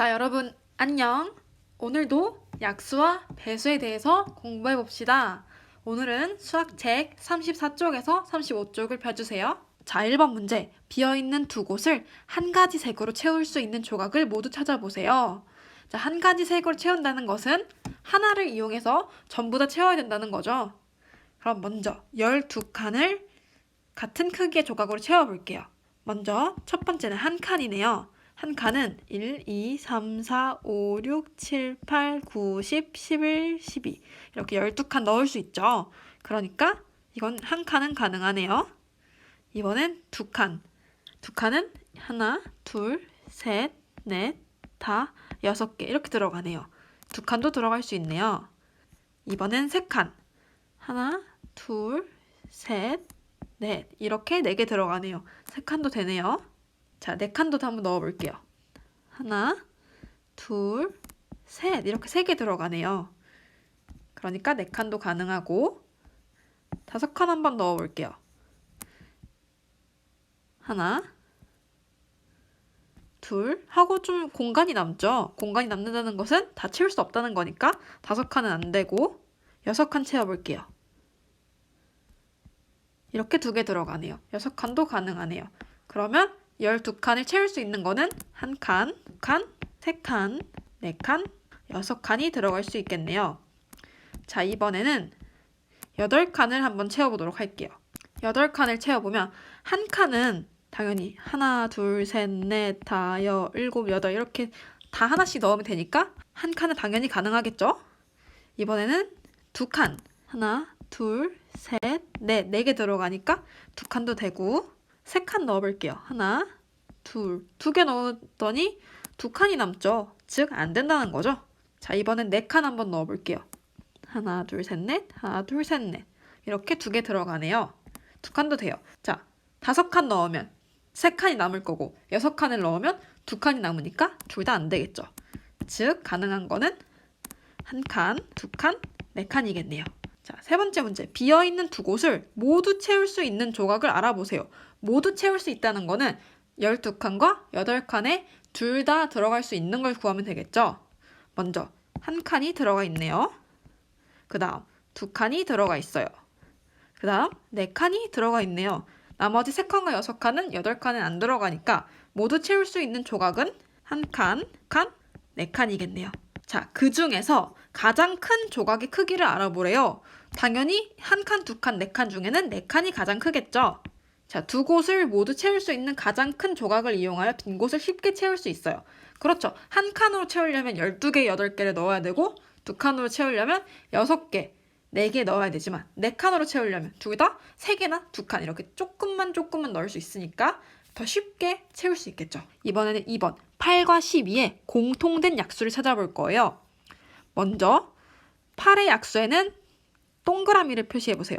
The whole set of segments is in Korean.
자, 여러분, 안녕. 오늘도 약수와 배수에 대해서 공부해 봅시다. 오늘은 수학책 34쪽에서 35쪽을 펴주세요. 자, 1번 문제. 비어있는 두 곳을 한 가지 색으로 채울 수 있는 조각을 모두 찾아보세요. 자, 한 가지 색으로 채운다는 것은 하나를 이용해서 전부 다 채워야 된다는 거죠. 그럼 먼저 12칸을 같은 크기의 조각으로 채워볼게요. 먼저 첫 번째는 한 칸이네요. 한 칸은 1, 2, 3, 4, 5, 6, 7, 8, 9, 10, 11, 12 이렇게 12칸 넣을 수 있죠. 그러니까 이건 한 칸은 가능하네요. 이번엔 두 칸. 두 칸은 하나, 둘, 셋, 넷, 다, 여섯 개 이렇게 들어가네요. 두 칸도 들어갈 수 있네요. 이번엔 세 칸. 하나, 둘, 셋, 넷 이렇게 네 개 들어가네요. 세 칸도 되네요. 자, 네 칸도 한번 넣어볼게요. 하나, 둘, 셋 이렇게 세 개 들어가네요. 그러니까 네 칸도 가능하고 다섯 칸 한번 넣어볼게요. 하나, 둘 하고 좀 공간이 남죠. 공간이 남는다는 것은 다 채울 수 없다는 거니까 다섯 칸은 안 되고 여섯 칸 채워볼게요. 이렇게 두 개 들어가네요. 여섯 칸도 가능하네요. 그러면 12칸을 채울 수 있는 거는 한 칸, 두 칸, 세 칸, 네 칸, 여섯 칸이 들어갈 수 있겠네요. 자, 이번에는 8칸을 한번 채워보도록 할게요. 8칸을 채워보면 한 칸은 당연히 하나, 둘, 셋, 넷, 다, 여, 일곱, 여덟 이렇게 다 하나씩 넣으면 되니까 한 칸은 당연히 가능하겠죠? 이번에는 두 칸. 하나, 둘, 셋, 넷. 네 개 들어가니까 두 칸도 되고 세 칸 넣어볼게요. 하나, 둘. 두 개 넣었더니 두 칸이 남죠. 즉, 안 된다는 거죠. 자, 이번엔 네 칸 한번 넣어볼게요. 하나, 둘, 셋, 넷. 하나, 둘, 셋, 넷. 이렇게 두 개 들어가네요. 두 칸도 돼요. 자, 다섯 칸 넣으면 세 칸이 남을 거고 여섯 칸을 넣으면 두 칸이 남으니까 둘 다 안 되겠죠. 즉, 가능한 거는 한 칸, 두 칸, 네 칸이겠네요. 자, 세 번째 문제. 비어 있는 두 곳을 모두 채울 수 있는 조각을 알아보세요. 모두 채울 수 있다는 거는 12칸과 8칸에 둘 다 들어갈 수 있는 걸 구하면 되겠죠. 먼저 한 칸이 들어가 있네요. 그다음 두 칸이 들어가 있어요. 그다음 네 칸이 들어가 있네요. 나머지 세 칸과 여섯 칸은 여덟 칸은 안 들어가니까 모두 채울 수 있는 조각은 한 칸, 칸, 네 칸이겠네요. 자, 그 중에서 가장 큰 조각의 크기를 알아보래요. 당연히 한 칸, 두 칸, 네 칸 중에는 네 칸이 가장 크겠죠. 자, 두 곳을 모두 채울 수 있는 가장 큰 조각을 이용하여 빈 곳을 쉽게 채울 수 있어요. 그렇죠. 한 칸으로 채우려면 12개, 8개를 넣어야 되고 두 칸으로 채우려면 6개, 4개 넣어야 되지만 네 칸으로 채우려면 두 개 다 3개나 두 칸 이렇게 조금만 조금만 넣을 수 있으니까 더 쉽게 채울 수 있겠죠. 이번에는 2번 8과 12의 공통된 약수를 찾아볼 거예요. 먼저 8의 약수에는 동그라미를 표시해 보세요.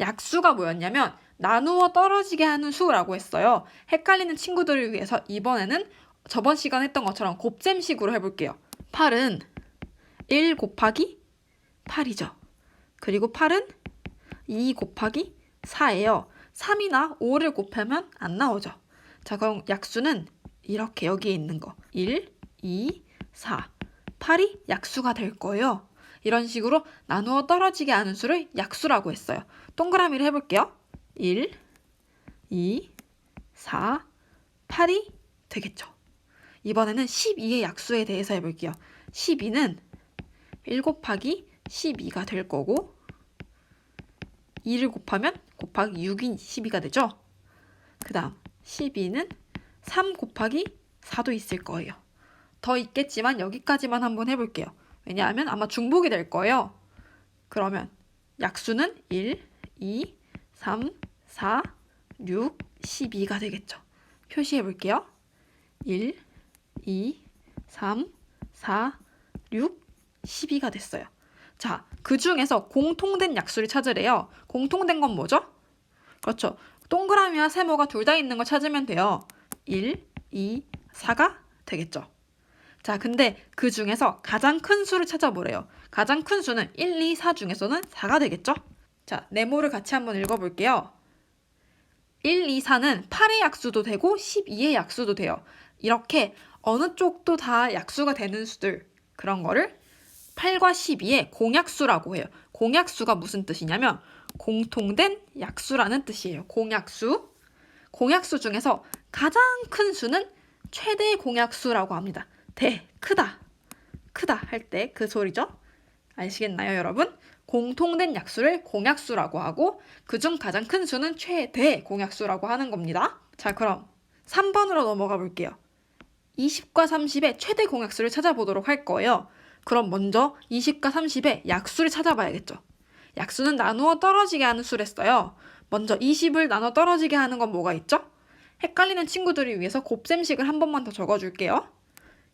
약수가 뭐였냐면 나누어 떨어지게 하는 수라고 했어요. 헷갈리는 친구들을 위해서 이번에는 저번 시간 했던 것처럼 곱셈식으로 해볼게요. 8은 1 곱하기 8이죠. 그리고 8은 2 곱하기 4예요. 3이나 5를 곱하면 안 나오죠. 자, 그럼 약수는 이렇게 여기에 있는 거. 1, 2, 4. 8이 약수가 될 거예요. 이런 식으로 나누어 떨어지게 하는 수를 약수라고 했어요. 동그라미를 해볼게요. 1, 2, 4, 8이 되겠죠. 이번에는 12의 약수에 대해서 해볼게요. 12는 1 곱하기 12가 될 거고 2를 곱하면 곱하기 6이 12가 되죠. 그 다음 12는 3 곱하기 4도 있을 거예요. 더 있겠지만 여기까지만 한번 해볼게요. 왜냐하면 아마 중복이 될 거예요. 그러면 약수는 1, 2, 3, 4, 6, 12가 되겠죠. 표시해 볼게요. 1, 2, 3, 4, 6, 12가 됐어요. 자, 그 중에서 공통된 약수를 찾으래요. 공통된 건 뭐죠? 그렇죠. 동그라미와 세모가 둘 다 있는 걸 찾으면 돼요. 1, 2, 4가 되겠죠. 자, 근데 그 중에서 가장 큰 수를 찾아보래요. 가장 큰 수는 1, 2, 4 중에서는 4가 되겠죠? 자, 네모를 같이 한번 읽어볼게요. 1, 2, 4는 8의 약수도 되고 12의 약수도 돼요. 이렇게 어느 쪽도 다 약수가 되는 수들 그런 거를 8과 12의 공약수라고 해요. 공약수가 무슨 뜻이냐면 공통된 약수라는 뜻이에요. 공약수. 공약수 중에서 가장 큰 수는 최대 공약수라고 합니다. 대, 크다. 크다 할 때 그 소리죠. 아시겠나요, 여러분? 공통된 약수를 공약수라고 하고 그중 가장 큰 수는 최대 공약수라고 하는 겁니다. 자, 그럼 3번으로 넘어가 볼게요. 20과 30의 최대 공약수를 찾아보도록 할 거예요. 그럼 먼저 20과 30의 약수를 찾아봐야겠죠. 약수는 나누어 떨어지게 하는 수랬어요. 먼저 20을 나눠 떨어지게 하는 건 뭐가 있죠? 헷갈리는 친구들을 위해서 곱셈식을 한 번만 더 적어줄게요.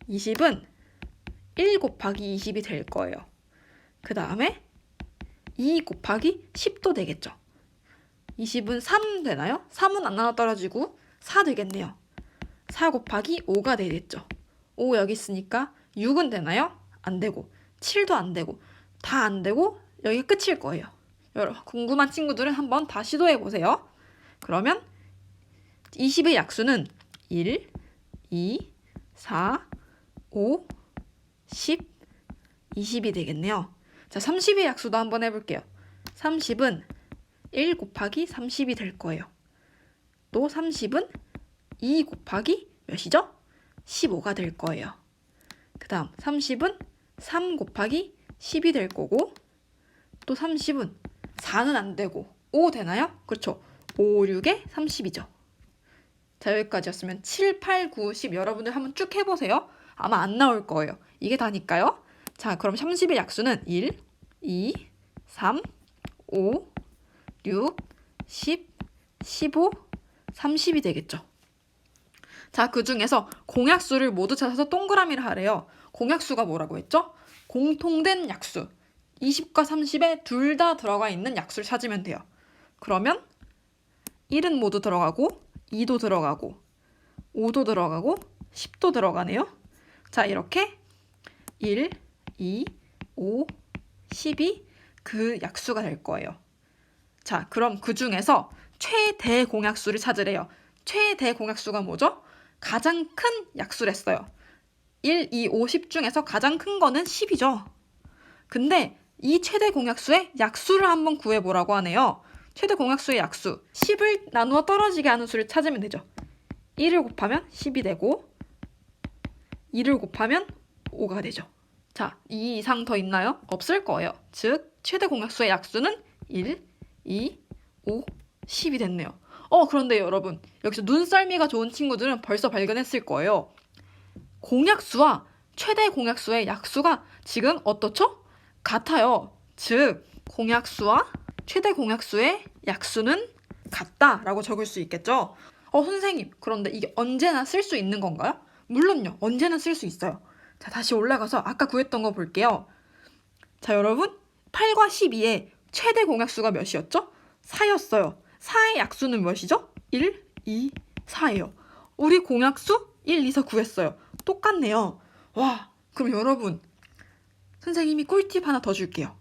20은 1 곱하기 20이 될 거예요. 그 다음에 2 곱하기 10도 되겠죠. 20은 3 되나요? 3은 안 나눠 떨어지고 4 되겠네요. 4 곱하기 5가 되겠죠. 5 여기 있으니까 6은 되나요? 안 되고 7도 안 되고 다 안 되고 여기 끝일 거예요. 여러분 궁금한 친구들은 한번 다 시도해 보세요. 그러면 20의 약수는 1, 2, 4, 5, 10, 20이 되겠네요. 자, 30의 약수도 한번 해볼게요. 30은 1 곱하기 30이 될 거예요. 또 30은 2 곱하기 몇이죠? 15가 될 거예요. 그 다음 30은 3 곱하기 10이 될 거고 또 30은 4는 안 되고 5 되나요? 그렇죠. 5, 6에 30이죠. 자 여기까지였으면 7, 8, 9, 10 여러분들 한번 쭉 해보세요. 아마 안 나올 거예요. 이게 다니까요. 자 그럼 30의 약수는 1, 2, 3, 5, 6, 10, 15, 30이 되겠죠. 자, 그 중에서 공약수를 모두 찾아서 동그라미를 하래요. 공약수가 뭐라고 했죠? 공통된 약수. 20과 30에 둘 다 들어가 있는 약수를 찾으면 돼요. 그러면 1은 모두 들어가고 2도 들어가고 5도 들어가고 10도 들어가네요. 자, 이렇게 1, 2, 5, 10이 그 약수가 될 거예요. 자, 그럼 그 중에서 최대 공약수를 찾으래요. 최대 공약수가 뭐죠? 가장 큰 약수랬어요. 1, 2, 5, 10 중에서 가장 큰 거는 10이죠. 근데 이 최대 공약수의 약수를 한번 구해보라고 하네요. 최대 공약수의 약수 10을 나누어 떨어지게 하는 수를 찾으면 되죠. 1을 곱하면 10이 되고 2를 곱하면 5가 되죠. 자, 2 이상 더 있나요? 없을 거예요. 즉, 최대 공약수의 약수는 1, 2, 5, 10이 됐네요. 어, 그런데 여러분, 여기서 눈썰미가 좋은 친구들은 벌써 발견했을 거예요. 공약수와 최대 공약수의 약수가 지금 어떻죠? 같아요. 즉, 공약수와 최대 공약수의 약수는 같다라고 적을 수 있겠죠? 어, 선생님, 그런데 이게 언제나 쓸 수 있는 건가요? 물론요, 언제나 쓸 수 있어요. 자, 다시 올라가서 아까 구했던 거 볼게요. 자, 여러분, 8과 12의 최대 공약수가 몇이었죠? 4였어요. 4의 약수는 몇이죠? 1, 2, 4예요. 우리 공약수 1, 2, 4 구했어요. 똑같네요. 와, 그럼 여러분, 선생님이 꿀팁 하나 더 줄게요.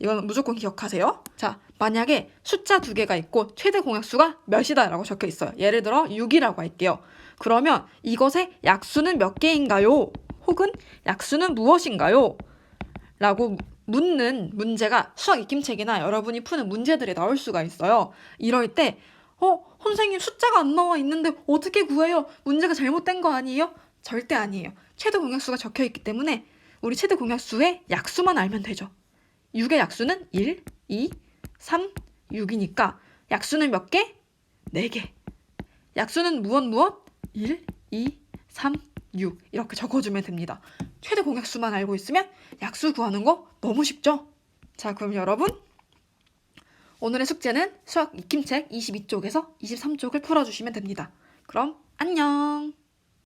이건 무조건 기억하세요. 자, 만약에 숫자 두 개가 있고 최대 공약수가 몇이다라고 적혀 있어요. 예를 들어 6이라고 할게요. 그러면 이것의 약수는 몇 개인가요? 혹은 약수는 무엇인가요? 라고 묻는 문제가 수학 익힘책이나 여러분이 푸는 문제들에 나올 수가 있어요. 이럴 때, 어, 선생님 숫자가 안 나와 있는데 어떻게 구해요? 문제가 잘못된 거 아니에요? 절대 아니에요. 최대 공약수가 적혀 있기 때문에 우리 최대 공약수의 약수만 알면 되죠. 6의 약수는 1, 2, 3, 6이니까 약수는 몇 개? 4개. 약수는 무엇 무엇? 1, 2, 3, 6 이렇게 적어주면 됩니다. 최대 공약수만 알고 있으면 약수 구하는 거 너무 쉽죠? 자 그럼 여러분 오늘의 숙제는 수학 익힘책 22쪽에서 23쪽을 풀어주시면 됩니다. 그럼 안녕!